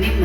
ನಿಮ್ಮ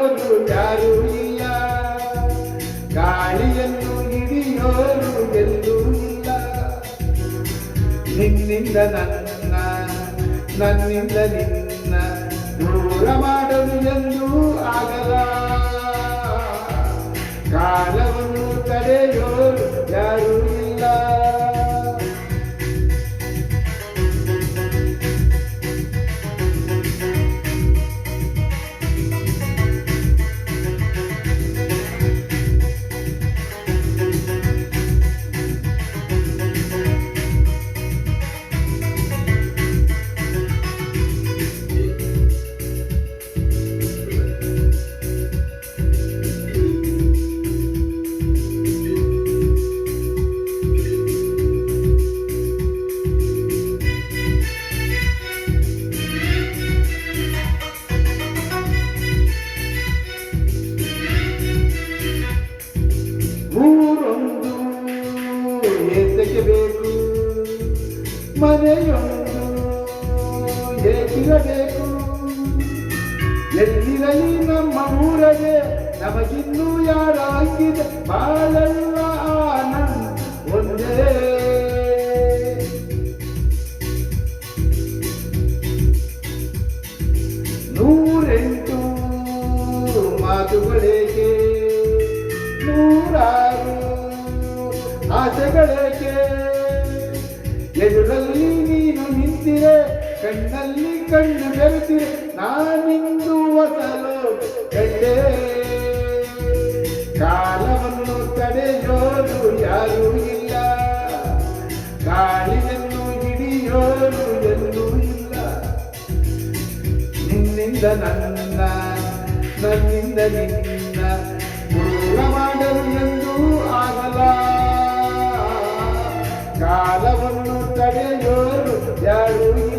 ನಿನ್ನಿಂದ ನನ್ನ ನನ್ನಿಂದ ನಿನ್ನ ದೂರ ಮಾಡಲು ಎಂದೂ ಆಗಲ್ಲ ಕಾಲವನ್ನು ತಡೆಯೋ ಯಾರೂ ಮನೆಯೊಂದು ಏಕಿರಬೇಕು ಎಲ್ಲಿರಲಿ ನಮ್ಮ ಊರಗೆ, ನಮಗಿನ್ನೂ ಯಾರ ಹಂಗಿದೆ ಬಾಳೆಲ್ಲ ಆನಂದ, ಒಂದೇ. ನೂರೆಂಟು ಮಾತುಗಳೇಕೆ? ನೂರಾರು ಆಸೆಗಳೇಕೆ? ಎದುರಲ್ಲಿ ನೀನು ನಿಂತಿರೆ ಕಣ್ಣಲ್ಲಿ ಕಣ್ಣು ಬೆರೆತಿರೆ ನಾನಿಂದು ಹೊಸಲು ಕಂಡೆ ಕಾಲವನ್ನು ತಡೆಯೋದು ಯಾರು ಇಲ್ಲ, ಗಾಳಿಯನ್ನು ಹಿಡಿಯೋದು ಎಲ್ಲೂ ಇಲ್ಲ. ನಿನ್ನಿಂದ ನನ್ನ, ನನ್ನಿಂದ ನಿನ್ನ ತಡೆಯೋರು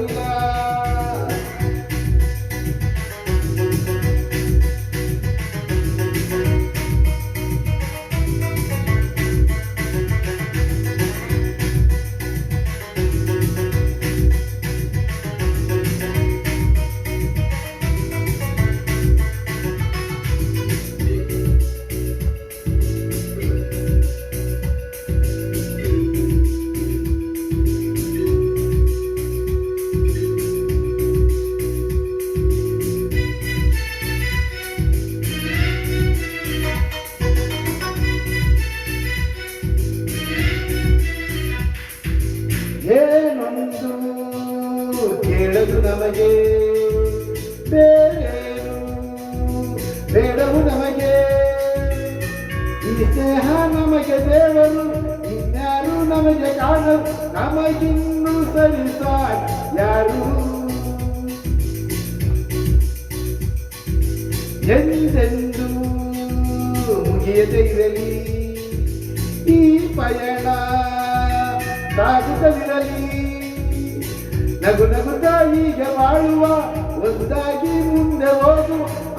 ಕೇಳಲು ನಮಗೆ ಬೇರೇನು? ಬೇಡವು ನಮಗೆ. ಈ ದೇಹ ನಮಗೆ ದೇವರು, ಇನ್ಯಾರು ನಮಗೆ ಕಾಣರು? ನಮಗಿನ್ನು ಸರಿ ಸಾಕ್ ಯಾರು? ಎಂದೆಂದು ಮುಗಿಯದೆ ಇರಲಿ? ಈ ಪಯಣ ಸಾಗುತ್ತಲಿರಲಿ? ನಗು ನಗುತ್ತ ಹೀಗೆ ಬಾಳುವ, ಒಂದಾಗಿ ಮುಂದೆ ಹೋಗು,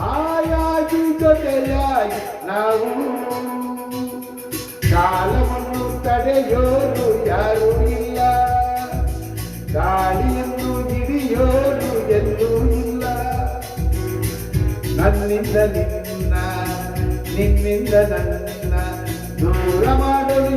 ಆಯಾಗಿ ಜೊತೆಯಾಗಿ ನಾವು. ಕಾಲವನ್ನು ತಡೆಯೋರು ಯಾರು ಇಲ್ಲ, ಗಾಳಿಯನ್ನು ಹಿಡಿಯೋರು ಎಲ್ಲೂ ಇಲ್ಲ. ನನ್ನಿಂದ ನಿನ್ನ, ನಿನ್ನಿಂದ ನನ್ನ ದೂರ ಮಾಡಲು